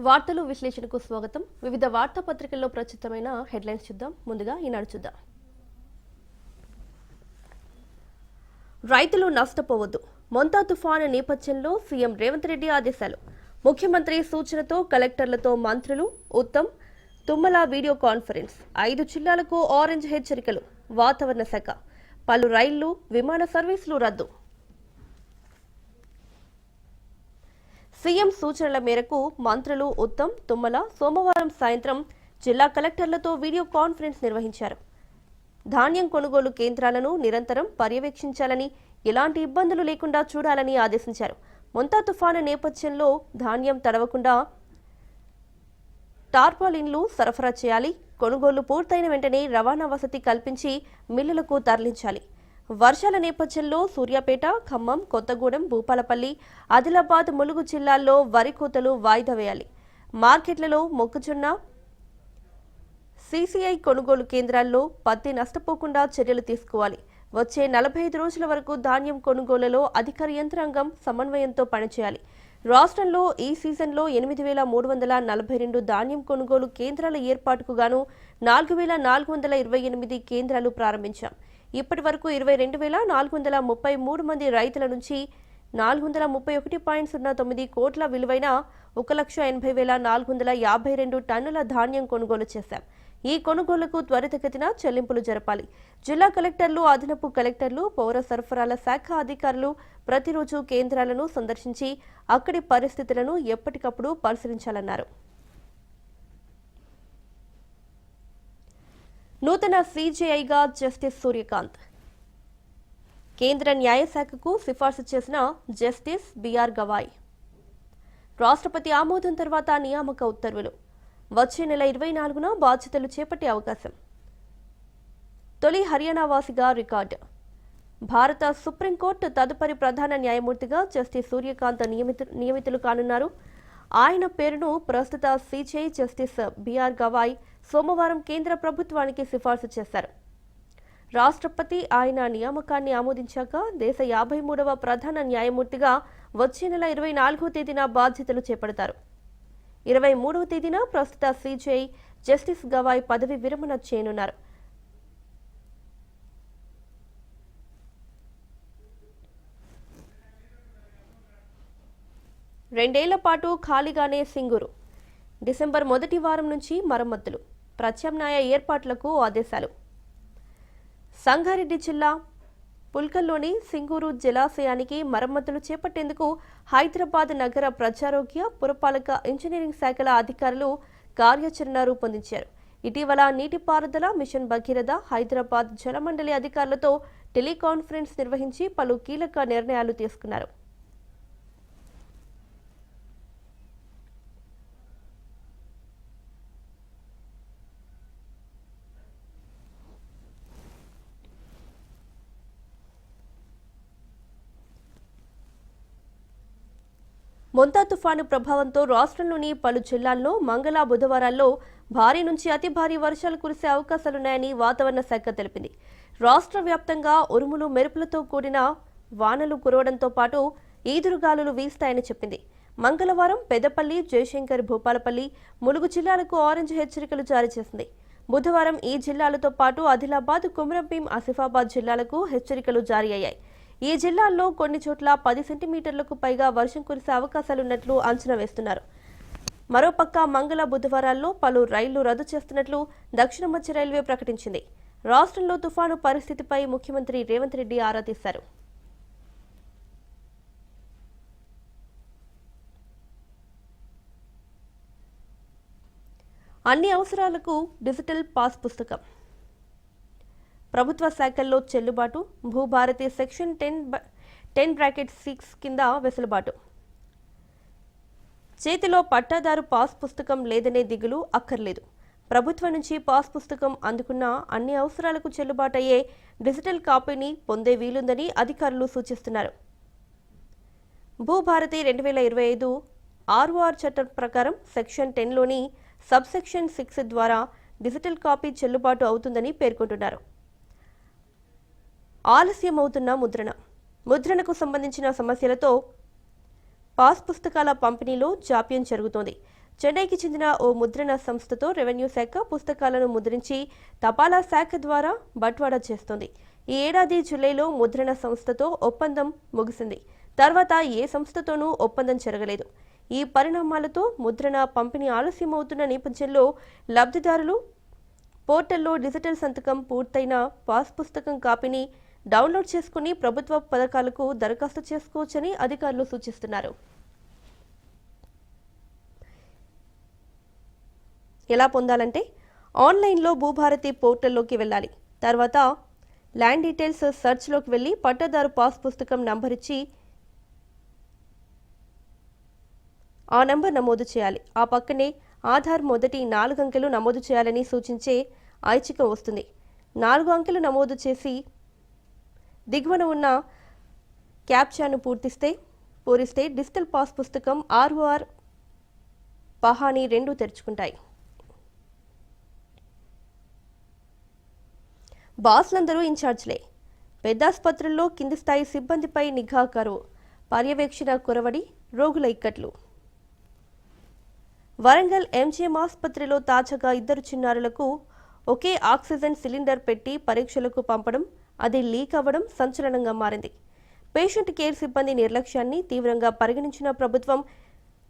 వార్తలు విశ్లేషణకు స్వాగతం. వివిధ వార్తాపత్రికల్లో ప్రచురితమైన హెడ్లైన్స్ చూద్దాం. ముందుగా ఈనాడు చూద్దాం. రైతులు నష్టపోవద్దు. మొంతా తుఫాను నేపథ్యంలో సీఎం రేవంత్ రెడ్డి ఆదేశాలు. ముఖ్యమంత్రి సూచనతో కలెక్టర్లతో మంత్రులు ఉత్తమ్ తుమ్మల వీడియో కాన్ఫరెన్స్. ఐదు జిల్లాలకు ఆరెంజ్ హెచ్చరికలు. వాతావరణ శాఖ. పలు రైళ్ళు విమాన సర్వీసులు రద్దు. సీఎం సూచనల మేరకు మంత్రులు ఉత్తమ్ తుమ్మల సోమవారం సాయంత్రం జిల్లా కలెక్టర్లతో వీడియో కాన్ఫరెన్స్ నిర్వహించారు. ధాన్యం కొనుగోలు కేంద్రాలను నిరంతరం పర్యవేక్షించాలని ఎలాంటి ఇబ్బందులు లేకుండా చూడాలని ఆదేశించారు. మొంతా తుఫాను నేపథ్యంలో ధాన్యం తడవకుండా టార్పాలిన్లు సరఫరా చేయాలి కొనుగోలు పూర్తయిన వెంటనే రవాణా వసతి కల్పించి మిల్లులకు తరలించాలి. వర్షాల నేపథ్యంలో సూర్యాపేట ఖమ్మం కొత్తగూడెం భూపాలపల్లి ఆదిలాబాద్ ములుగు జిల్లాల్లో వరి కోతలు వాయిదా వేయాలి. మార్కెట్లలో మొక్కజొన్న సీసీఐ కొనుగోలు కేంద్రాల్లో పత్తి నష్టపోకుండా చర్యలు తీసుకోవాలి. వచ్చే నలభై ఐదు రోజుల వరకు ధాన్యం కొనుగోలులో అధికార యంత్రాంగం సమన్వయంతో పనిచేయాలి. రాష్ట్రంలో ఈ సీజన్లో ఎనిమిది వేల మూడు వందల నలభై రెండు ధాన్యం కొనుగోలు కేంద్రాల ఏర్పాటుకు గాను నాలుగు వేల నాలుగు వందల ఇరవై ఎనిమిది కేంద్రాలు ప్రారంభించాం. ఇప్పటి వరకు ఇరవై రెండు వేల నాలుగు వందల ముప్పై మూడు మంది రైతుల నుంచి నాలుగు వందల ముప్పై ఒకటి పాయింట్ సున్నా తొమ్మిది కోట్ల విలువైన ఒక లక్ష ఎనభై వేల నాలుగు వందల యాభై రెండు టన్నుల ధాన్యం కొనుగోలు చేశాం. ఈ కొనుగోలుకు త్వరితగతిన చెల్లింపులు జరపాలి. జిల్లా కలెక్టర్లు అదనపు కలెక్టర్లు పౌర సరఫరాల శాఖ అధికారులు ప్రతిరోజు కేంద్రాలను సందర్శించి అక్కడి పరిస్థితులను ఎప్పటికప్పుడు పరిశీలించాలన్నారు. నూతన సీజేఐగా జస్టిస్ సూర్యకాంత్. కేంద్ర న్యాయశాఖకు సిఫార్సు చేసిన జస్టిస్ బిఆర్ గవాయ్. రాష్ట్రపతి ఆమోదం తర్వాత నియామక ఉత్తర్వులు. వచ్చే నెల ఇరవై నాలుగున బాధ్యతలు చేపట్టే అవకాశం. తొలి హర్యానా వాసిగా రికార్డు. భారత సుప్రీంకోర్టు తదుపరి ప్రధాన న్యాయమూర్తిగా జస్టిస్ సూర్యకాంత్ నియమిత నియమితులు కానున్నారు. ఆయన పేరును ప్రస్తుత సీజేఐ జస్టిస్ బిఆర్ గవాయ్ సోమవారం కేంద్ర ప్రభుత్వానికి సిఫార్సు చేశారు. రాష్ట్రపతి ఆయన నియామకాన్ని ఆమోదించాక దేశ యాభై మూడవ ప్రధాన న్యాయమూర్తిగా వచ్చే నెల ఇరవై నాలుగో తేదీన బాధ్యతలు చేపడతారు. ఇరవై మూడవ తేదీన ప్రస్తుత సిజేఐ జస్టిస్ గవాయ్ పదవి విరమణ చేయనున్నారు. రెండేళ్ళ పాటు ఖాళీగానే సింగూరు. డిసెంబర్ మొదటి వారం నుంచి మరమ్మతులు. ప్రత్యామ్నాయ ఏర్పాట్లకు ఆదేశాలు. సంగారెడ్డి జిల్లా పుల్కల్లోని సింగూరు జలాశయానికి మరమ్మతులు చేపట్టేందుకు హైదరాబాద్ నగర ప్రజారోగ్య పురపాలక ఇంజనీరింగ్ శాఖల అధికారులు కార్యాచరణ రూపొందించారు. ఇటీవల నీటిపారుదల మిషన్ భగీరథ హైదరాబాద్ జలమండలి అధికారులతో టెలికాన్ఫరెన్స్ నిర్వహించి పలు కీలక నిర్ణయాలు తీసుకున్నారు. మొంతా తుఫాను ప్రభావంతో రాష్ట్రంలోని పలు జిల్లాల్లో మంగళ బుధవారాల్లో భారీ నుంచి అతి భారీ వర్షాలు కురిసే అవకాశాలున్నాయని వాతావరణ శాఖ తెలిపింది. రాష్ట్ర వ్యాప్తంగా ఉరుములు మెరుపులతో కూడిన వానలు కురవడంతో పాటు ఈదురుగాలులు వీస్తాయని చెప్పింది. మంగళవారం పెదపల్లి జయశంకర్ భూపాలపల్లి ములుగు జిల్లాలకు ఆరెంజ్ హెచ్చరికలు జారీ చేసింది. బుధవారం ఈ జిల్లాలతో పాటు ఆదిలాబాద్ కుమ్రంభీం ఆసిఫాబాద్ జిల్లాలకు హెచ్చరికలు జారీ అయ్యాయి. ఈ జిల్లాల్లో కొన్ని చోట్ల పది సెంటీమీటర్లకు పైగా వర్షం కురిసే అవకాశాలున్నట్లు అంచనా వేస్తున్నారు. మరోపక్క మంగళ బుధవారాల్లో పలు రైళ్ళు రద్దు చేస్తున్నట్లు దక్షిణ మధ్య రైల్వే ప్రకటించింది. రాష్ట్రంలో తుఫాను పరిస్థితిపై ముఖ్యమంత్రి రేవంత్ రెడ్డి ఆరా తీశారు. అన్ని అవసరాలకు డిజిటల్ పాస్ పుస్తకం. ప్రభుత్వ శాఖల్లో చెల్లుబాటు Bhubharati section ten ten bracket six కింద వెసులుబాటు. చేతిలో పట్టాదారు పాస్ పుస్తకం లేదనే దిగులు అక్కర్లేదు. ప్రభుత్వం నుంచి పాస్ పుస్తకం అందుకున్న అన్ని అవసరాలకు చెల్లుబాటయ్యే డిజిటల్ కాపీని పొందే వీలుందని అధికారులు సూచిస్తున్నారు. భూభారతి రెండు వేల ఇరవై ఐదు ఆర్ఓఆర్ చట్టం ప్రకారం సెక్షన్ టెన్లోని సబ్ సెక్షన్ సిక్స్ ద్వారా డిజిటల్ కాపీ చెల్లుబాటు అవుతుందని పేర్కొంటున్నారు. ఆలస్యం అవుతున్న ముద్రణ. ముద్రణకు సంబంధించిన సమస్యలతో పాస్ పుస్తకాల పంపిణీలో జాప్యం జరుగుతోంది. చెన్నైకి చెందిన ఓ ముద్రణ సంస్థతో రెవెన్యూ శాఖ పుస్తకాలను ముద్రించి తపాలా శాఖ ద్వారా బట్వాడా చేస్తోంది. ఈ ఏడాది జూలైలో ముద్రణ సంస్థతో ఒప్పందం ముగిసింది. తర్వాత ఏ సంస్థతోనూ ఒప్పందం జరగలేదు. ఈ పరిణామాలతో ముద్రణ పంపిణీ ఆలస్యమవుతున్న నేపథ్యంలో లబ్ధిదారులు పోర్టల్లో డిజిటల్ సంతకం పూర్తయిన పాస్ పుస్తకం కాపీని డౌన్లోడ్ చేసుకుని ప్రభుత్వ పథకాలకు దరఖాస్తు చేసుకోవచ్చని అధికారులు సూచిస్తున్నారు. ఎలా పొందాలంటే ఆన్లైన్లో భూభారతి పోర్టల్లోకి వెళ్ళాలి. తర్వాత ల్యాండ్ డీటెయిల్స్ సెర్చ్లోకి వెళ్ళి పట్టదారు పాస్ పుస్తకం నంబర్ ఇచ్చి ఆ నంబర్ నమోదు చేయాలి. ఆ పక్కనే ఆధార్ మొదటి నాలుగు అంకెలు నమోదు చేయాలని సూచించే ఐచ్ఛికం వస్తుంది. నాలుగు అంకెలు నమోదు చేసి దిగువన ఉన్న క్యాప్చాను పూర్తిస్తే పూరిస్తే డిజిటల్ పాస్ పుస్తకం ఆర్ఓఆర్ పహాని రెండు తెరుచుకుంటాయి. బాస్లందరూ ఇన్ఛార్జ్లే. పెద్దాసుపత్రుల్లో కింది స్థాయి సిబ్బందిపై నిఘా కరువు పర్యవేక్షణ కురవడి రోగుల ఇక్కట్లు. వరంగల్ ఎంజీఎం ఆసుపత్రిలో తాజాగా ఇద్దరు చిన్నారులకు ఒకే ఆక్సిజన్ సిలిండర్ పెట్టి పరీక్షలకు పంపడం అది లీక్ అవ్వడం సంచలనంగా మారింది. పేషెంట్ కేర్ సిబ్బంది నిర్లక్ష్యాన్ని తీవ్రంగా పరిగణించిన ప్రభుత్వం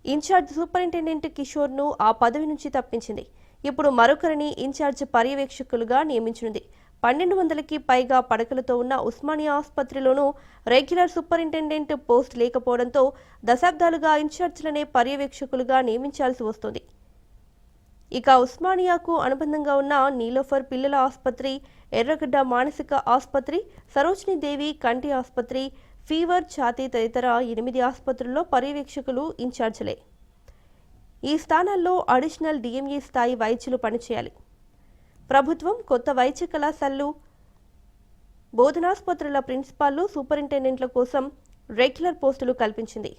ఇన్ఛార్జ్ సూపరింటెండెంట్ కిషోర్ను ఆ పదవి నుంచి తప్పించింది. ఇప్పుడు మరొకరిని ఇన్ఛార్జ్ పర్యవేక్షకులుగా నియమించనుంది. పన్నెండు వందలకి పైగా పడకలతో ఉన్న ఉస్మానియా ఆసుపత్రిలోనూ రెగ్యులర్ సూపరింటెండెంట్ పోస్ట్ లేకపోవడంతో దశాబ్దాలుగా ఇన్ఛార్జ్లనే పర్యవేక్షకులుగా నియమించాల్సి వస్తుంది. ఇక ఉస్మానియాకు అనుబంధంగా ఉన్న నీలోఫర్ పిల్లల ఆసుపత్రి ఎర్రగడ్డ మానసిక ఆసుపత్రి సరోజిని దేవి కంటి ఆసుపత్రి ఫీవర్ ఛాతీ తదితర ఎనిమిది ఆసుపత్రుల్లో పర్యవేక్షకులు ఇన్ఛార్జీలే. ఈ స్థానాల్లో అడిషనల్ డిఎంఈ స్థాయి వైద్యులు పనిచేయాలి. ప్రభుత్వం కొత్త వైద్య కళాశాలలు బోధనాసుపత్రుల ప్రిన్సిపాల్లు సూపరింటెండెంట్ల కోసం రెగ్యులర్ పోస్టులు కల్పించింది.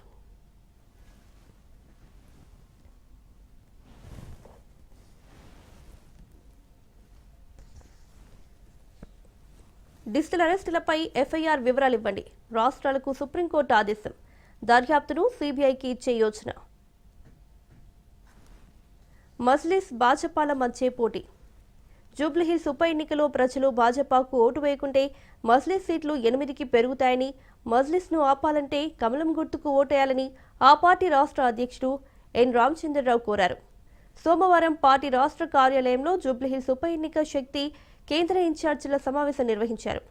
డిజిటల్ అరెస్టులపై ఎఫ్ఐఆర్ వివరాలు ఇవ్వండి రాష్ట్రాలకు సుప్రీంకోర్టు ఆదేశం. దర్యాప్తును సిబిఐకి ఇచ్చే యోచన. మజ్లిస్ భాజపాల మధ్య పోటీ. జూబ్లీహిల్స్ ఉప ఎన్నికలో ప్రజలు భాజపాకు ఓటు వేయకుంటే మజ్లిస్ సీట్లు ఎనిమిదికి పెరుగుతాయని మజ్లిస్ను ఆపాలంటే కమలం గుర్తుకు ఓటేయాలని ఆ పార్టీ రాష్ట్ర అధ్యక్షుడు ఎన్ రామచంద్రరావు కోరారు. సోమవారం పార్టీ రాష్ట్ర కార్యాలయంలో జూబ్లీహిల్స్ ఉప ఎన్నిక శక్తి కేంద్ర ఇన్ఛార్జీల సమావేశం నిర్వహించారు.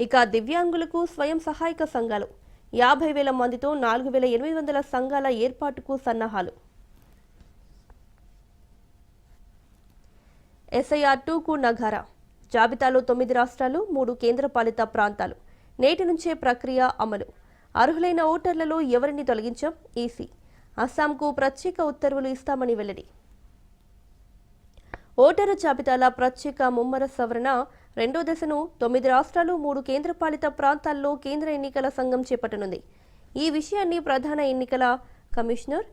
ఇక దివ్యాంగులకు స్వయం సహాయక సంఘాలు. యాభై వేల మందితో నాలుగు వేల ఎనిమిది వందల సంఘాల ఏర్పాటుకు సన్నాహాలు. ఎస్ఐఆర్ టూకు నగారా జాబితాలో తొమ్మిది రాష్ట్రాలు మూడు కేంద్రపాలిత ప్రాంతాలు. నేటి నుంచే ప్రక్రియ అమలు. అర్హులైన ఓటర్లలో ఎవరిని తొలగించాం? ఈసీ. అస్సాంకు ప్రత్యేక ఉత్తర్వులు ఇస్తామని వెల్లడి. ఓటరు జాబితాల ప్రత్యేక ముమ్మర సవరణ రెండో దశను తొమ్మిది రాష్ట్రాలు మూడు కేంద్రపాలిత ప్రాంతాల్లో కేంద్ర ఎన్నికల సంఘం చేపట్టనుంది. ఈ విషయాన్ని ప్రధాన ఎన్నికల కమిషనర్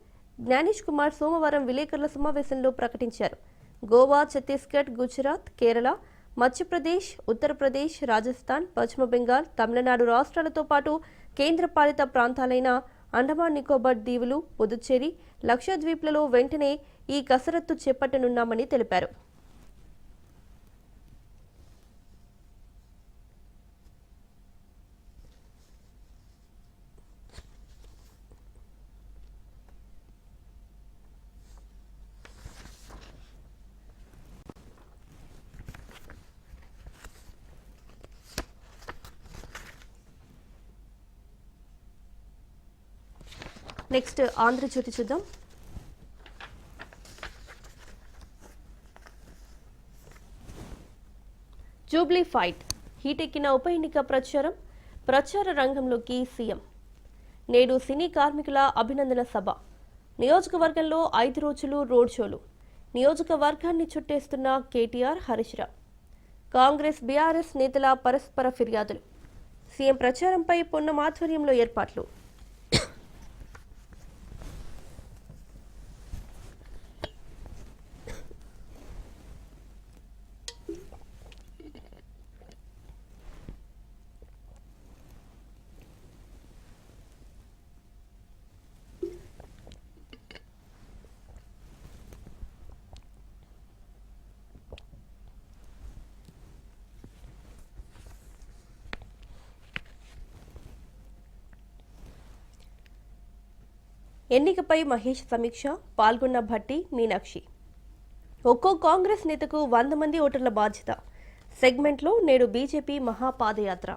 జ్ఞానేష్ కుమార్ సోమవారం విలేకరుల సమావేశంలో ప్రకటించారు. గోవా ఛత్తీస్గఢ్ గుజరాత్ కేరళ మధ్యప్రదేశ్ ఉత్తరప్రదేశ్ రాజస్థాన్ పశ్చిమ బెంగాల్ తమిళనాడు రాష్ట్రాలతో పాటు కేంద్రపాలిత ప్రాంతాలైన అండమాన్ నికోబార్ దీవులు పుదుచ్చేరి లక్షద్వీప్లలో వెంటనే ఈ కసరత్తు చేపట్టనున్నామని తెలిపారు. నెక్స్ట్ ఆంధ్రజ్యోతి చూద్దాం. Jubilee fight. హీటెక్కిన ఉప ఎన్నిక ప్రచారం. ప్రచార రంగంలోకి సీఎం. నేడు సినీ కార్మికుల అభినందన సభ. నియోజకవర్గంలో ఐదు రోజులు రోడ్ షోలు. నియోజకవర్గాన్ని చుట్టేస్తున్న కేటీఆర్ హరీష్రావు కాంగ్రెస్ బీఆర్ఎస్ నేతల పరస్పర ఫిర్యాదులు. సీఎం ప్రచారంపై పొన్న ఆధ్వర్యంలో ఏర్పాట్లు. ఎన్నికపై మహేష్ సమీక్ష పాల్గొన్న భట్టి మీనాక్షి. ఒక్కో కాంగ్రెస్ నేతకు వంద మంది ఓటర్ల బాధ్యత. సెగ్మెంట్లో నేడు బీజేపీ మహాపాదయాత్ర.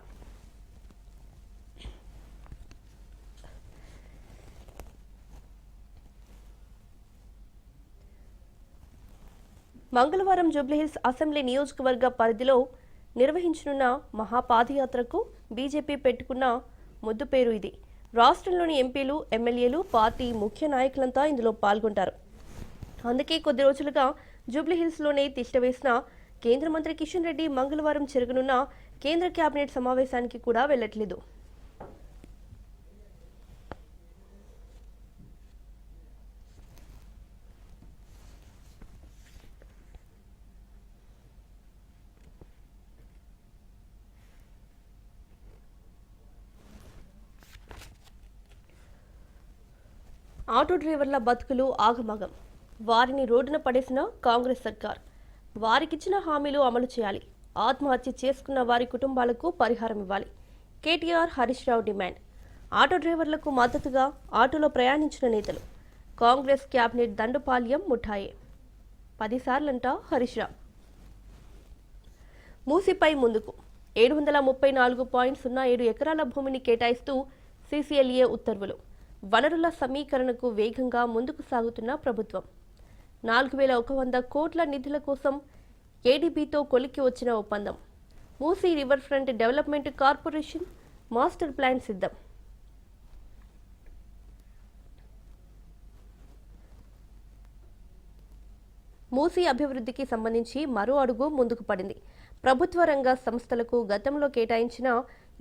మంగళవారం జూబ్లీహిల్స్ అసెంబ్లీ నియోజకవర్గ పరిధిలో నిర్వహించనున్న మహాపాదయాత్రకు బీజేపీ పెట్టుకున్న ముద్దు పేరు ఇది. రాష్ట్రంలోని ఎంపీలు ఎమ్మెల్యేలు పార్టీ ముఖ్య నాయకులంతా ఇందులో పాల్గొంటారు. అందుకే కొద్ది రోజులుగా జూబ్లీహిల్స్లోనే తిష్టవేసిన కేంద్ర మంత్రి కిషన్ రెడ్డి మంగళవారం జరగనున్న కేంద్ర కేబినెట్ సమావేశానికి కూడా వెళ్ళట్లేదు ఆటో డ్రైవర్ల బతుకులు ఆగమగం. వారిని రోడ్డున పడేసిన కాంగ్రెస్ సర్కార్. వారికిచ్చిన హామీలు అమలు చేయాలి. ఆత్మహత్య చేసుకున్న వారి కుటుంబాలకు పరిహారం ఇవ్వాలి. KTR Harish Rao demand. Auto డ్రైవర్లకు మద్దతుగా ఆటోలో ప్రయాణించిన నేతలు. కాంగ్రెస్ క్యాబినెట్ దండుపాల్యం ముఠాయే. పదిసార్లంట హరీష్ రావు. మూసిపై ముందుకు. ఏడు వందల ముప్పై నాలుగు పాయింట్ సున్నా ఏడు ఎకరాల భూమిని కేటాయిస్తూ సీసీఎల్ఏ ఉత్తర్వులు. వనరుల సమీకరణకు వేగంగా ముందుకు సాగుతున్న ప్రభుత్వం. నాలుగు వేల ఒక వంద కోట్ల నిధుల కోసం ఏడీబీతో కొలిక్కి వచ్చిన ఒప్పందం. Musi river front development corporation master plan సిద్ధం. మూసీ అభివృద్ధికి సంబంధించి మరో అడుగు ముందుకు పడింది. ప్రభుత్వ రంగ సంస్థలకు గతంలో కేటాయించిన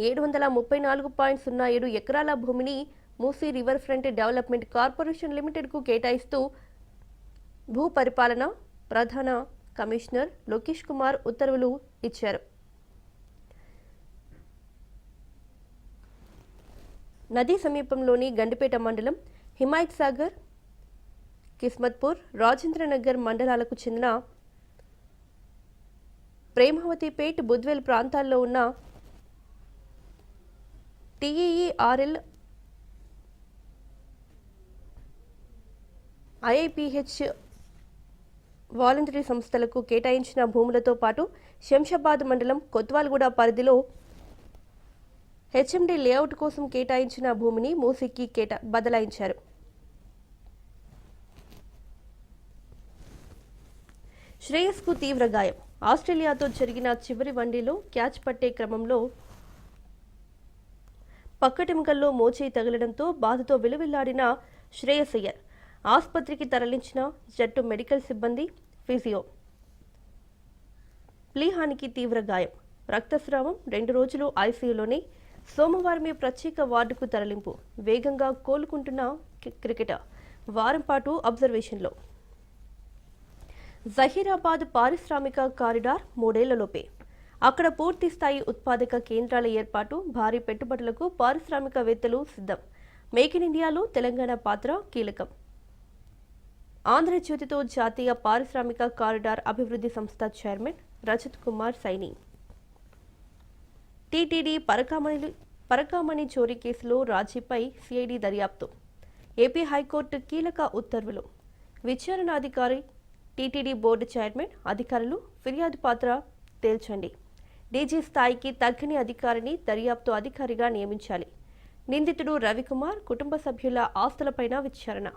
ఏడు వందల ముప్పై నాలుగు పాయింట్ సున్నా ఏడు ఎకరాల భూమిని Musi river front development corporation లిమిటెడ్కు కేటాయిస్తూ భూ పరిపాలన ప్రధాన కమిషనర్ లోకేష్ కుమార్ ఉత్తర్వులు ఇచ్చారు. నదీ సమీపంలోని గండిపేట మండలం హిమాయత్ సాగర్ కిస్మత్పూర్ రాజేంద్రనగర్ మండలాలకు చెందిన ప్రేమావతిపేట్ బుద్వేల్ ప్రాంతాల్లో ఉన్న టీఈఈఆర్ఎల్ ఐఐపిహెచ్ వాలంటరీ సంస్థలకు కేటాయించిన భూములతో పాటు శంషాబాద్ మండలం కొత్వాల్గూడ పరిధిలో హెచ్ఎండి లేఅవుట్ కోసం కేటాయించిన భూమిని మూసికి కేటా బదలాయించారు. శ్రేయస్కు తీవ్ర గాయం. ఆస్ట్రేలియాతో జరిగిన చివరి వన్డేలో క్యాచ్ పట్టే క్రమంలో పక్కటెముకల్లో మోచేయి తగలడంతో బాధతో విలువిల్లాడిన శ్రేయస్ అయ్యర్. ఆసుపత్రికి తరలించిన జట్టు మెడికల్ సిబ్బంది ఫిజియో. ప్లీహానికి తీవ్ర గాయం. రక్తస్రావం రెండు రోజులు ఐసీయూలోనే సోమవారమే ప్రత్యేక వార్డుకు తరలింపు. వేగంగా కోలుకుంటున్న క్రికెటర్. వారం పాటు అబ్జర్వేషన్లో. జహీరాబాద్ పారిశ్రామిక కారిడార్ మూడేళ్ళలోపే. అక్కడ పూర్తి స్థాయి ఉత్పాదక కేంద్రాల ఏర్పాటు భారీ పెట్టుబడులకు పారిశ్రామికవేత్తలు సిద్ధం. మేక్ ఇన్ ఇండియాలో తెలంగాణ పాత్ర కీలకం. ఆంధ్రజ్యోతితో జాతీయ పారిశ్రామిక కారిడార్ అభివృద్ధి సంస్థ చైర్మన్ రజత్ కుమార్ సైని. టీటీడీ పరకామణి పరకామణి చోరీ కేసులో రాజీపై సిఐడి దర్యాప్తు. ఏపీ హైకోర్టు కీలక ఉత్తర్వులు. విచారణాధికారి టీటీడీ బోర్డు చైర్మన్ అధికారులు ఫిర్యాదు పాత్ర తేల్చండి. డీజీ స్థాయికి తగ్గని అధికారిని దర్యాప్తు అధికారిగా నియమించాలి. నిందితుడు రవికుమార్ కుటుంబ సభ్యుల ఆస్తులపైన విచారణ.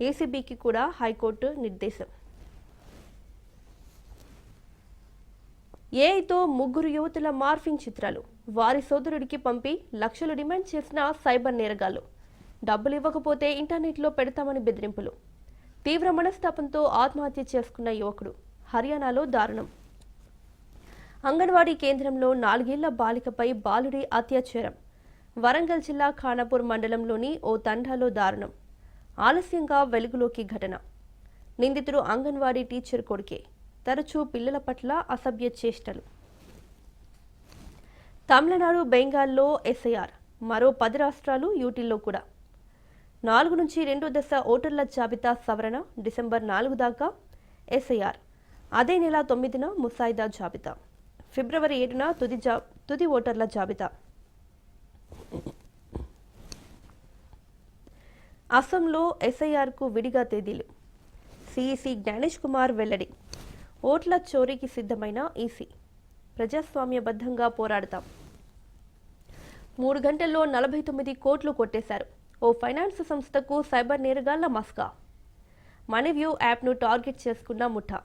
ఏసీబీకి కూడా హైకోర్టు నిర్దేశం. ఏఐతో ముగ్గురు యువతుల మార్ఫింగ్ చిత్రాలు. వారి సోదరుడికి పంపి లక్షలు డిమాండ్ చేసిన సైబర్ నేరగాళ్ళు. డబ్బులు ఇవ్వకపోతే ఇంటర్నెట్లో పెడతామని బెదిరింపులు. తీవ్ర మనస్తాపంతో ఆత్మహత్య చేసుకున్న యువకుడు. హర్యానాలో దారుణం. అంగన్వాడీ కేంద్రంలో నాలుగేళ్ళ బాలికపై బాలుడి అత్యాచారం. వరంగల్ జిల్లా ఖానాపూర్ మండలంలోని ఓ తండాలో దారుణం. ఆలస్యంగా వెలుగులోకి ఘటన. నిందితుడు అంగన్వాడీ టీచర్ కొడుకే. తరచూ పిల్లల పట్ల అసభ్య చేష్టలు. తమిళనాడు బెంగాల్లో ఎస్ఐఆర్. మరో పది రాష్ట్రాలు యూటీల్లో కూడా. నాలుగు నుంచి రెండో దశ ఓటర్ల జాబితా సవరణ డిసెంబర్ నాలుగు దాకా ఎస్ఐఆర్. అదే నెల తొమ్మిదిన ముసాయిదా జాబితా. ఫిబ్రవరి ఏడున తుది జా తుది ఓటర్ల జాబితా. అస్సాంలో ఎస్ఐఆర్కు విడిగా తేదీలు. సిఈసి జ్ఞానేష్ కుమార్ వెల్లడి. ఓట్ల చోరీకి సిద్ధమైన ఈసీ. ప్రజాస్వామ్యబద్ధంగా పోరాడతాం. మూడు గంటల్లో నలభై తొమ్మిది కోట్లు కొట్టేశారు. ఓ ఫైనాన్స్ సంస్థకు సైబర్ నేరగాళ్ళ మస్కా. మనీవ్యూ యాప్ను టార్గెట్ చేసుకున్న ముఠా.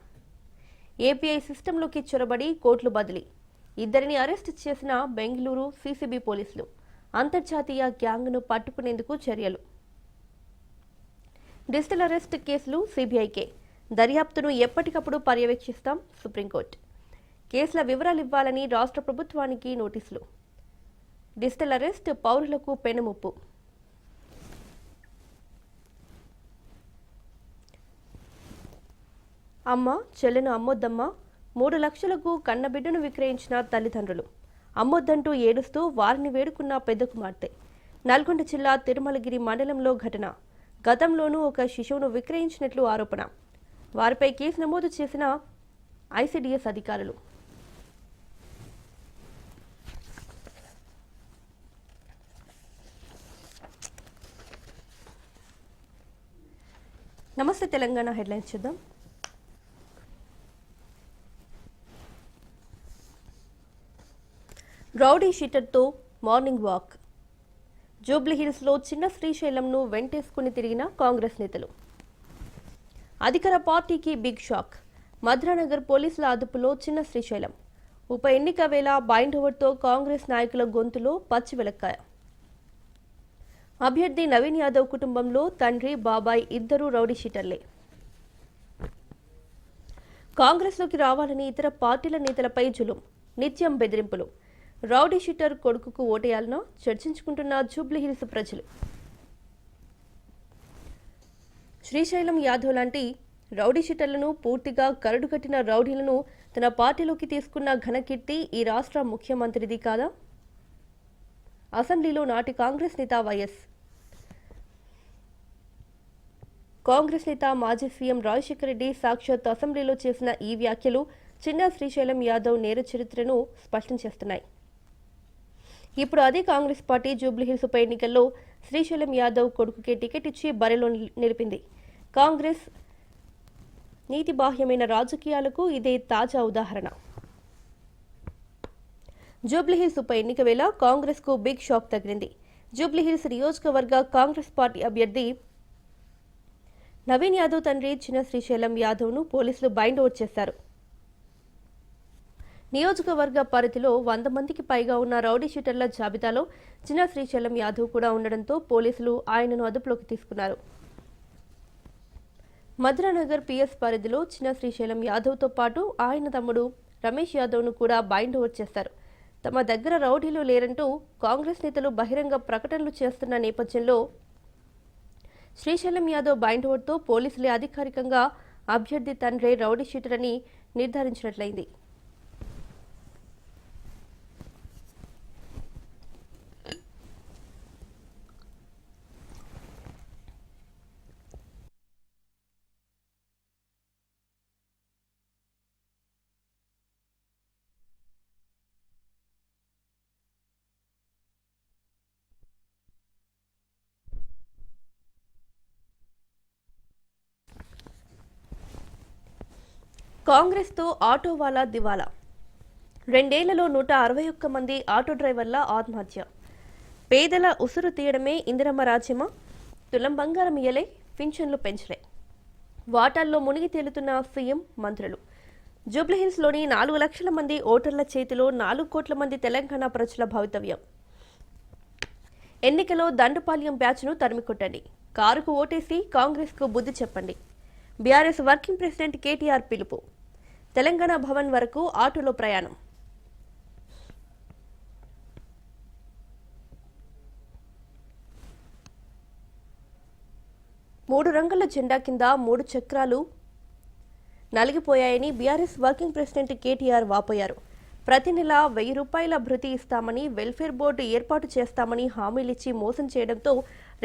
ఏపీఐ సిస్టంలోకి చొరబడి కోట్లు బదిలీ. ఇద్దరిని అరెస్ట్ చేసిన బెంగళూరు సీసీబీ పోలీసులు. అంతర్జాతీయ గ్యాంగ్ను పట్టుకునేందుకు చర్యలు. డిజిటల్ అరెస్ట్ కేసులు సిబిఐకే. దర్యాప్తును ఎప్పటికప్పుడు పర్యవేక్షిస్తాం సుప్రీంకోర్టు. కేసుల వివరాలు ఇవ్వాలని రాష్ట్ర ప్రభుత్వానికి నోటీసులు. డిజిటల్ అరెస్ట్ పౌరులకు పెనుముప్పు. అమ్మ చెల్లెను అమ్మొద్దమ్మ మూడు లక్షలకు కన్నబిడ్డను విక్రయించిన తల్లిదండ్రులు. అమ్మొద్దంటూ ఏడుస్తూ వారిని వేడుకున్న పెద్ద కుమార్తె. నల్గొండ జిల్లా తిరుమలగిరి మండలంలో ఘటన. గతంలోనూ ఒక శిశువును విక్రయించినట్లు ఆరోపణ. వారిపై కేసు నమోదు చేసిన ఐసిడిఎస్ అధికారులు. నమస్తే తెలంగాణ హెడ్లైన్స్ చూద్దాం. రౌడీ షీటర్తో మార్నింగ్ వాక్. జూబ్లీహిల్స్లో చిన్న శ్రీశైలంను వెంటేసుకుని తిరిగిన కాంగ్రెస్ నేతలు. అధికార పార్టీకి బిగ్ షాక్. మధురానగర్ పోలీసుల అదుపులో చిన్న శ్రీశైలం. ఉప ఎన్నిక వేళ బైండోవర్తో కాంగ్రెస్ నాయకుల గొంతులో పచ్చి వెలక్కాయ. అభ్యర్థి నవీన్ యాదవ్ కుటుంబంలో తండ్రి బాబాయ్ ఇద్దరు రౌడీ షీటర్లే. కాంగ్రెస్లోకి రావాలని ఇతర పార్టీల నేతలపై జులుం. నిత్యం బెదిరింపులు. రౌడీ షీటర్ కొడుకుకు ఓటేయాలనో చర్చించుకుంటున్న జూబ్లీహిల్స్ ప్రజలు. శ్రీశైలం యాదవ్ లాంటి రౌడీ షీటర్లను పూర్తిగా కరడుకట్టిన రౌడీలను తన పార్టీలోకి తీసుకున్న ఘనకీర్తి ఈ రాష్ట్ర ముఖ్యమంత్రిది కాదా? అసెంబ్లీలో నాటి కాంగ్రెస్ నేత వైఎస్. కాంగ్రెస్ నేత మాజీ సీఎం రాజశేఖర రెడ్డి సాక్షాత్ అసెంబ్లీలో చేసిన ఈ వ్యాఖ్యలు చిన్న శ్రీశైలం యాదవ్ నేర చరిత్రను స్పష్టం చేస్తున్నాయి. ఇప్పుడు అదే కాంగ్రెస్ పార్టీ జూబ్లీహిల్స్ ఉప ఎన్నికల్లో శ్రీశైలం యాదవ్ కొడుకుకే టికెట్ ఇచ్చి బరిలో నిలిపింది. కాంగ్రెస్ నీతిబాహ్యమైన రాజకీయాలకు ఇదే తాజా ఉదాహరణ. జూబ్లీహిల్స్ ఉప ఎన్నిక వేళ కాంగ్రెస్కు బిగ్ షాక్ తగిలింది. జూబ్లీహిల్స్ నియోజకవర్గ కాంగ్రెస్ పార్టీ అభ్యర్థి నవీన్ యాదవ్ తండ్రి చిన్న శ్రీశైలం యాదవ్ను పోలీసులు బైండ్ అవుట్ చేశారు. నియోజకవర్గ పరిధిలో వంద మందికి పైగా ఉన్న రౌడీ షీటర్ల జాబితాలో చిన్న శ్రీశైలం యాదవ్ కూడా ఉండడంతో పోలీసులు ఆయనను అదుపులోకి తీసుకున్నారు. మధురానగర్ పిఎస్ పరిధిలో చిన్న శ్రీశైలం యాదవ్తో పాటు ఆయన తమ్ముడు రమేష్ యాదవ్ను కూడా బైండ్ ఓవర్ చేశారు తమ దగ్గర రౌడీలు లేరంటూ కాంగ్రెస్ నేతలు బహిరంగ ప్రకటనలు చేస్తున్న నేపథ్యంలో శ్రీశైలం యాదవ్ బైండ్ ఓవర్తో పోలీసులే అధికారికంగా అభ్యర్థి తండ్రే రౌడీ షీటర్ అని నిర్ధారించినట్లయింది. కాంగ్రెస్తో ఆటో వాలా దివాలా. రెండేళ్ళలో నూట అరవై ఒక్క మంది ఆటో డ్రైవర్ల ఆత్మహత్య. పేదల ఉసురు తీయడమే ఇందిరమ్మ రాజ్యమా? తులం బంగారం ఇయ్యలే పింఛన్లు పెంచలే. వాటాల్లో మునిగి తేలుతున్న సీఎం మంత్రులు. జూబ్లీహిల్స్లోని నాలుగు లక్షల మంది ఓటర్ల చేతిలో నాలుగు కోట్ల మంది తెలంగాణ ప్రజల భవితవ్యం. ఎన్నికలో దండుపాల్యం బ్యాచ్ను తరిమికొట్టండి. కారుకు ఓటేసి కాంగ్రెస్కు బుద్ధి చెప్పండి. బీఆర్ఎస్ వర్కింగ్ ప్రెసిడెంట్ కేటీఆర్ పిలుపు. తెలంగాణ భవన్ వరకు ఆటోలో ప్రయాణం. మూడు రంగుల జెండా కింద మూడు చక్రాలు నలిగిపోయాయని బీఆర్ఎస్ వర్కింగ్ ప్రెసిడెంట్ కేటీఆర్ వాపోయారు. ప్రతి నెల వెయ్యి రూపాయల భృతి ఇస్తామని వెల్ఫేర్ బోర్డు ఏర్పాటు చేస్తామని హామీలిచ్చి మోసం చేయడంతో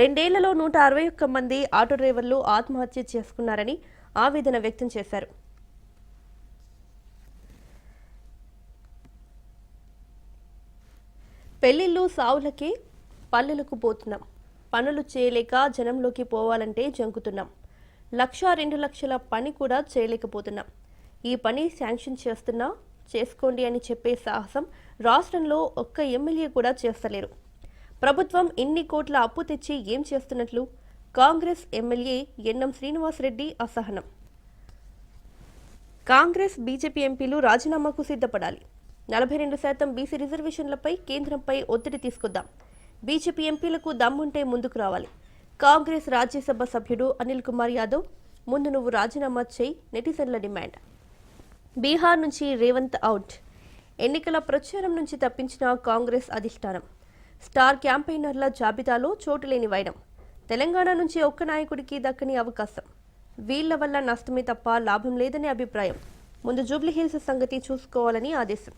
రెండేళ్ళలో నూట అరవై ఒక్క మంది ఆటో డ్రైవర్లు ఆత్మహత్య చేసుకున్నారని ఆవేదన వ్యక్తం చేశారు. పెళ్ళిళ్ళు సావులకే పల్లెలకు పోతున్నాం. పనులు చేయలేక జనంలోకి పోవాలంటే జంకుతున్నాం. లక్ష రెండు లక్షల పని కూడా చేయలేకపోతున్నాం. ఈ పని శాంక్షన్ చేస్తున్నా చేసుకోండి అని చెప్పే సాహసం రాష్ట్రంలో ఒక్క ఎమ్మెల్యే కూడా చేస్తలేరు. ప్రభుత్వం ఇన్ని కోట్ల అప్పు తెచ్చి ఏం చేస్తున్నట్లు? కాంగ్రెస్ ఎమ్మెల్యే ఎన్నం శ్రీనివాసరెడ్డి అసహనం. కాంగ్రెస్ బీజేపీ ఎంపీలు రాజీనామాకు సిద్ధపడాలి. నలభై రెండు శాతం బీసీ రిజర్వేషన్లపై కేంద్రంపై ఒత్తిడి తీసుకొద్దాం. బీజేపీ ఎంపీలకు దమ్ముంటే ముందుకు రావాలి. కాంగ్రెస్ రాజ్యసభ సభ్యుడు అనిల్ కుమార్ యాదవ్ ముందు నువ్వు రాజీనామా చేయి నెటిజన్ల డిమాండ్. బీహార్ నుంచి రేవంత్ అవుట్. ఎన్నికల ప్రచారం నుంచి తప్పించిన కాంగ్రెస్ అధిష్టానం. స్టార్ క్యాంపెయినర్ల జాబితాలో చోటు లేని వైరం తెలంగాణ నుంచి ఒక్క నాయకుడికి దక్కని అవకాశం. వీళ్ళ వల్ల నష్టమే తప్ప లాభం లేదనే అభిప్రాయం. ముందు జూబ్లీహిల్స్ సంగతి చూసుకోవాలని ఆదేశం.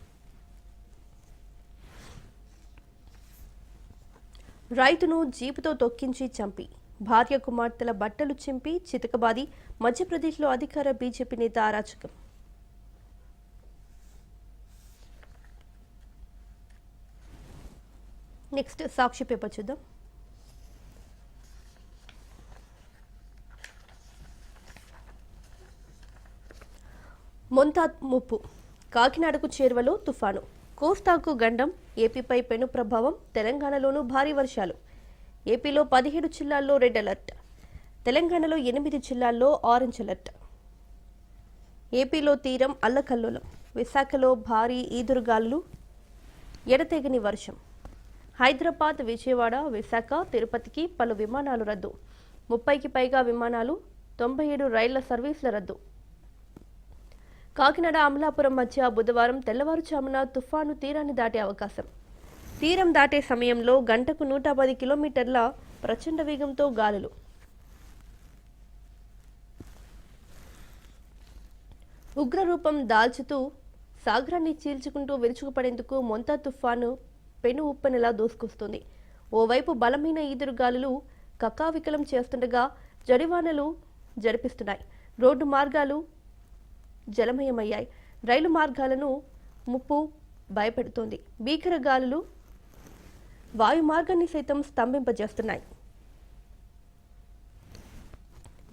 రైతును జీపుతో తొక్కించి చంపి భార్య కుమార్తెల బట్టలు చింపి చితకబాది మధ్యప్రదేశ్లో అధికార బీజేపీ నేత అరాచకం. నెక్స్ట్ సాక్షి పేపర్ చూద్దాం. మొంతా ముప్పు కాకినాడకు చేరువలో తుఫాను. కోస్తాకు గండం ఏపీపై పెను ప్రభావం తెలంగాణలోనూ భారీ వర్షాలు. ఏపీలో పదిహేడు జిల్లాల్లో రెడ్ అలర్ట్. తెలంగాణలో ఎనిమిది జిల్లాల్లో ఆరెంజ్ అలర్ట్. ఏపీలో తీరం అల్లకల్లోలం. విశాఖలో భారీ ఈదురుగాలులు. ఎడతెగని వర్షం. హైదరాబాద్ విజయవాడ విశాఖ తిరుపతికి పలు విమానాలు రద్దు. ముప్పైకి పైగా విమానాలు తొంభై ఏడు రైళ్ళ సర్వీసుల రద్దు. కాకినాడ అమలాపురం మధ్య బుధవారం తెల్లవారుజామున తుఫాను తీరాన్ని దాటే అవకాశం. తీరం దాటే సమయంలో గంటకు నూట పది కిలోమీటర్ల ప్రచండ వేగంతో గాలులు. ఉగ్రరూపం దాల్చుతూ సాగరాన్ని చీల్చుకుంటూ విరుచుకుపడేందుకు మొంతా తుఫాను పెను ఉప్పెనలా దూసుకొస్తుంది. ఓవైపు బలమైన ఈదురుగాలులు కక్కావికలం చేస్తుండగా జడివానలు జరిపిస్తున్నాయి. రోడ్డు మార్గాలు జలమయమయ్యాయి. రైలు మార్గాలను ముప్పు భయపెడుతోంది. భీకర గాలులు వాయు మార్గాన్ని సైతం స్తంభింపజేస్తున్నాయి.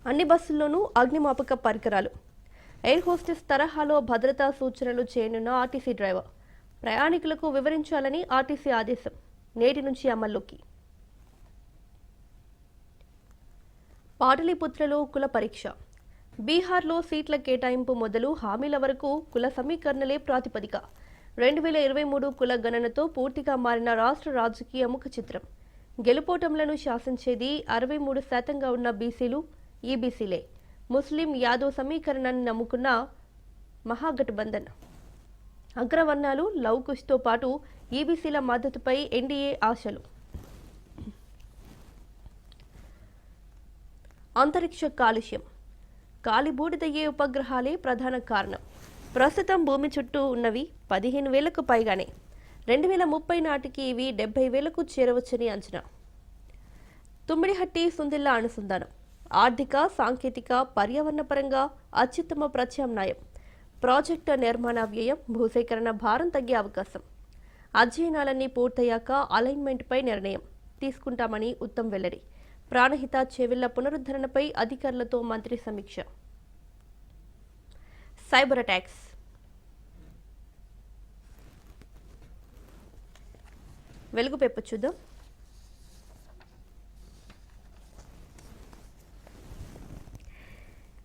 అన్ని బస్సుల్లోనూ అగ్నిమాపక పరికరాలు. ఎయిర్ హోస్టెస్ తరహాలో భద్రతా సూచనలు చేయనున్న ఆర్టీసీ డ్రైవర్. ప్రయాణికులకు వివరించాలని ఆర్టీసీ ఆదేశం నేటి నుంచి అమల్లోకి. పాటలీపుత్రలో కుల పరీక్ష. బీహార్లో సీట్ల కేటాయింపు మొదలు హామీల వరకు కుల సమీకరణలే ప్రాతిపదిక. రెండు వేల ఇరవై మూడు కుల గణనతో పూర్తిగా మారిన రాష్ట్ర రాజకీయ ముఖ చిత్రం. గెలుపోటంలను శాసించేది అరవై మూడు శాతంగా ఉన్న బీసీలు ఈబీసీలే. ముస్లిం యాదవ్ సమీకరణాన్ని నమ్ముకున్న మహాగఠబంధన్. అగ్రవర్ణాలు లవ్ కుష్తో పాటు ఈబీసీల మద్దతుపై ఎన్డీఏ ఆశలు. అంతరిక్ష కాలుష్యం. కాలిబూడిదయ్యే ఉపగ్రహాలే ప్రధాన కారణం. ప్రస్తుతం భూమి చుట్టూ ఉన్నవి పదిహేను వేలకు పైగానే. రెండు వేల ముప్పై నాటికి ఇవి డెబ్బై వేలకు చేరవచ్చని అంచనా. తుమ్మిడిహట్టి సుందిల్లా అనుసంధానం. ఆర్థిక సాంకేతిక పర్యావరణపరంగా అత్యుత్తమ ప్రత్యామ్నాయం. ప్రాజెక్టు నిర్మాణ వ్యయం భూసేకరణ భారం తగ్గే అవకాశం. అధ్యయనాలన్నీ పూర్తయ్యాక అలైన్మెంట్పై నిర్ణయం. తీసుకుంటామని ఉత్తమ్ వెల్లడి. ప్రాణహిత చెవిళ్ళ పునరుద్ధరణపై అధికారులతో మంత్రి సమీక్ష. Cyber attacks. వెలుగు పేపర్ చూద్దాం.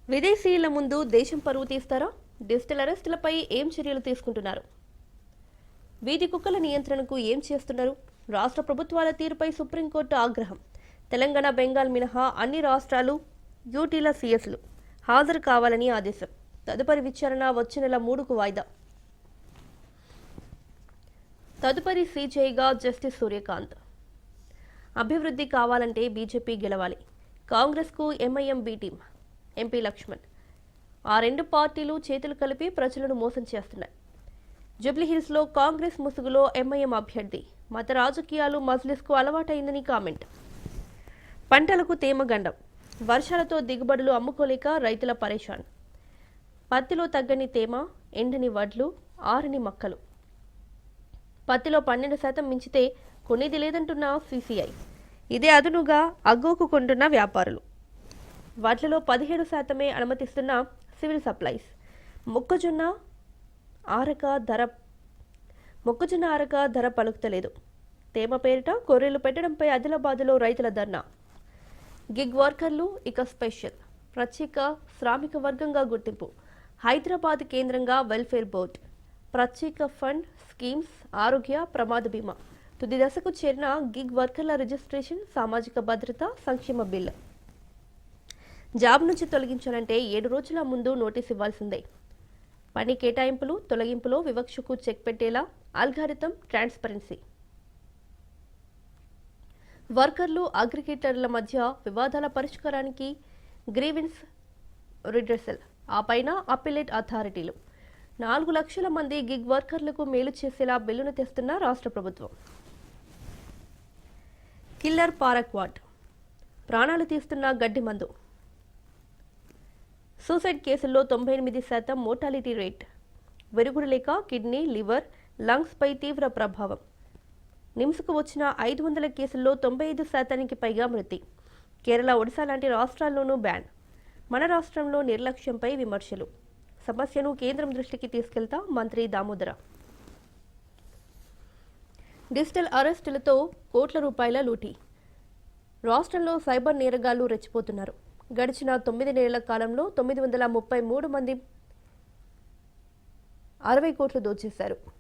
విదేశీయుల ముందు దేశం పరువు తీస్తారా? డిజిటల్ అరెస్టులపై ఏం చర్యలు తీసుకుంటున్నారు? వీధి కుక్కల నియంత్రణకు ఏం చేస్తున్నారు? రాష్ట్ర ప్రభుత్వాల తీరుపై సుప్రీంకోర్టు ఆగ్రహం. తెలంగాణ బెంగాల్ మినహా అన్ని రాష్ట్రాలు యూటీల సీఎస్లు. హాజరు కావాలని ఆదేశం. తదుపరి విచారణ వచ్చే నెల మూడుకు వాయిదా. తదుపరి సీజేగా జస్టిస్ సూర్యకాంత్. అభివృద్ధి కావాలంటే బీజేపీ గెలవాలి. కాంగ్రెస్కు MIM B team MP Laxman. ఆ రెండు పార్టీలు చేతులు కలిపి ప్రజలను మోసం చేస్తున్నాయి. జూబ్లీహిల్స్లో కాంగ్రెస్ ముసుగులో ఎంఐఎం అభ్యర్థి. మత రాజకీయాలు మజ్లిస్కు అలవాటైందని కామెంట్. పంటలకు తేమగండం వర్షాలతో దిగుబడులు అమ్ముకోలేక రైతుల పరేషాన్. పత్తిలో తగ్గని తేమ ఎండని వడ్లు ఆరని మక్కలు. పత్తిలో పన్నెండు శాతం మించితే కొనేది లేదంటున్న సీసీఐ. ఇదే అదునుగా అగ్గోకు కొంటున్న వ్యాపారులు. వడ్లలో పదిహేడు శాతమే అనుమతిస్తున్న సివిల్ సప్లైస్. మొక్కజొన్న ఆరక ధర మొక్కజొన్న ఆరక ధర పలుకుతలేదు. తేమ పేరిట కొర్రెలు పెట్టడంపై ఆదిలాబాద్లో రైతుల ధర్నా. గిగ్ వర్కర్లు ఇక స్పెషల్. ప్రత్యేక శ్రామిక వర్గంగా గుర్తింపు. హైదరాబాద్ కేంద్రంగా వెల్ఫేర్ బోర్డ్. ప్రత్యేక ఫండ్ స్కీమ్స్ ఆరోగ్య ప్రమాద బీమా. తుది దశకు చేరిన గిగ్ వర్కర్ల రిజిస్ట్రేషన్ సామాజిక భద్రత సంక్షేమ బిల్లు జాబ్ నుంచి తొలగించాలంటే ఏడు రోజుల ముందు నోటీస్ ఇవ్వాల్సిందే. పని కేటాయింపులు తొలగింపులో వివక్షకు చెక్ పెట్టేలా అల్గారిథం ట్రాన్స్పరెన్సీ. వర్కర్లు అగ్రిగేటర్ల మధ్య వివాదాల పరిష్కారానికి గ్రీవెన్స్ రిడ్రెసల్ ఆ పైన అప్పిలేట్ అథారిటీలు. నాలుగు లక్షల మంది గిగ్ వర్కర్లకు మేలు చేసేలా బిల్లును తెస్తున్న రాష్ట్ర ప్రభుత్వం. కిల్లర్ పారక్వాట్ ప్రాణాలు తీస్తున్న గడ్డి మందు. సూసైడ్ కేసుల్లో తొంభై ఎనిమిది శాతం మోర్టాలిటీ రేట్. వెరుగుడు లేక కిడ్నీ లివర్ లంగ్స్పై తీవ్ర ప్రభావం. నిమ్స్కు వచ్చిన ఐదు వందల కేసుల్లో తొంభై ఐదు శాతానికి పైగా మృతి. కేరళ ఒడిశా లాంటి రాష్ట్రాల్లోనూ బ్యాన్. మన రాష్ట్రంలో నిర్లక్ష్యంపై విమర్శలు. సమస్యను కేంద్రం దృష్టికి తీసుకెళ్తా మంత్రి దామోదర. డిజిటల్ అరెస్టులతో కోట్ల రూపాయల లూటీ. రాష్ట్రంలో సైబర్ నేరగాళ్ళు రెచ్చిపోతున్నారు. గడిచిన తొమ్మిది నెలల కాలంలో తొమ్మిది వందల ముప్పై మూడు మంది అరవై కోట్లు దోచేశారు.